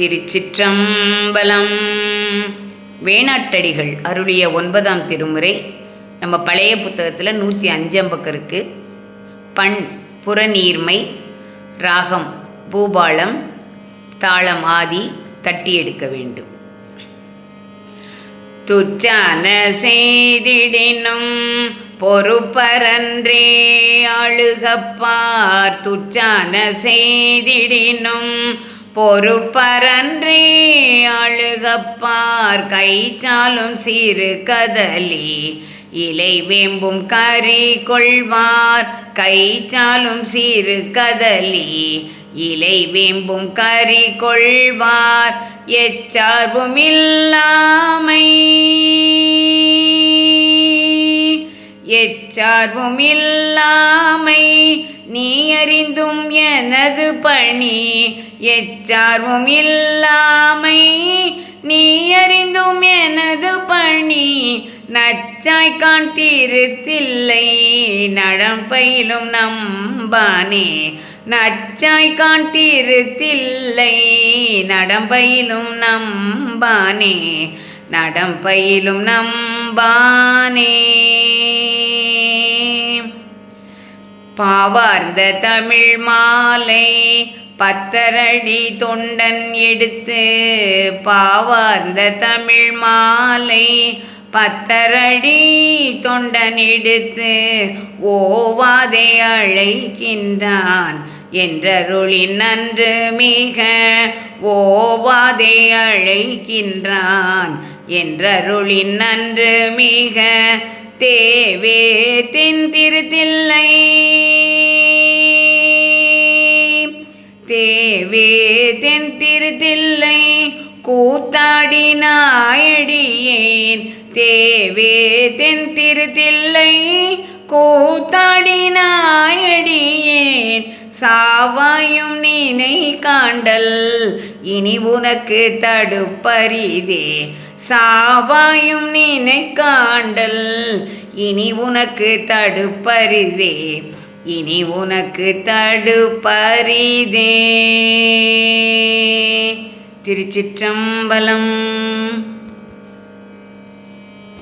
திருச்சிற்றம்பலம். வேணாட்டடிகள் அருளிய ஒன்பதாம் திருமுறை. நம்ம பழைய புத்தகத்தில் நூற்றி அஞ்சாம் பக்கம் இருக்குது பண் புறநீர்மை ராகம் பூபாலம் தாளம் ஆதி தட்டி எடுக்க வேண்டும். துச்சான செய்திடினும் பொறுப்பரன்றே அழுகப்பார். துச்சான செய்திடினும் பொறுப்பரன்றே அழுகப்பார். கைச்சாலும் சிறு கதலி இலை வேம்பும் கறி கொள்வார். கைச்சாலும் சிறு கதலி இலை வேம்பும் கறி கொள்வார். எச்சார்பும் இல்லா எச்சார்பும் இல்லாமை நீ அறிந்தும் எனது பணி. எச்சார்பும் இல்லாமை நீ அறிந்தும் எனது பணி. நச்சாய்கான் காண் நடம் பயிலும் நம்பானே. நச்சாய்கான் காண் தீருத்தில்லை நடம்பயிலும் நம்பானே. நடம்பயிலும் நம்பானே. பாவார்ந்த தமிழ் மாலை பத்தரடி தொண்டன் எடுத்து பாவார்ந்த தமிழ் மாலை பத்தரடி தொண்டன் எடுத்து ஓவாதே அழைக்கின்றான். என்றருளின் நன்று மிக ஓவாதே அழைக்கின்றான். என்றருளின் நன்று மிக தேவே தென் திருத்தில்லை தேவே தென் திருத்தில்லை கூத்தாடினாயடியேன் தேவே தென் திருத்தில்லை கூத்தாடினாயடியேன் சாவாயும் நீனை காண்டல் இனி உனக்கு தடுப்பரிதே. சாவாயும் நீனை காண்டல். இனி உனக்கு தடுப்பரிதே இனி உனக்கு தடுப்பரிதே திருச்சிற்றம்பலம்.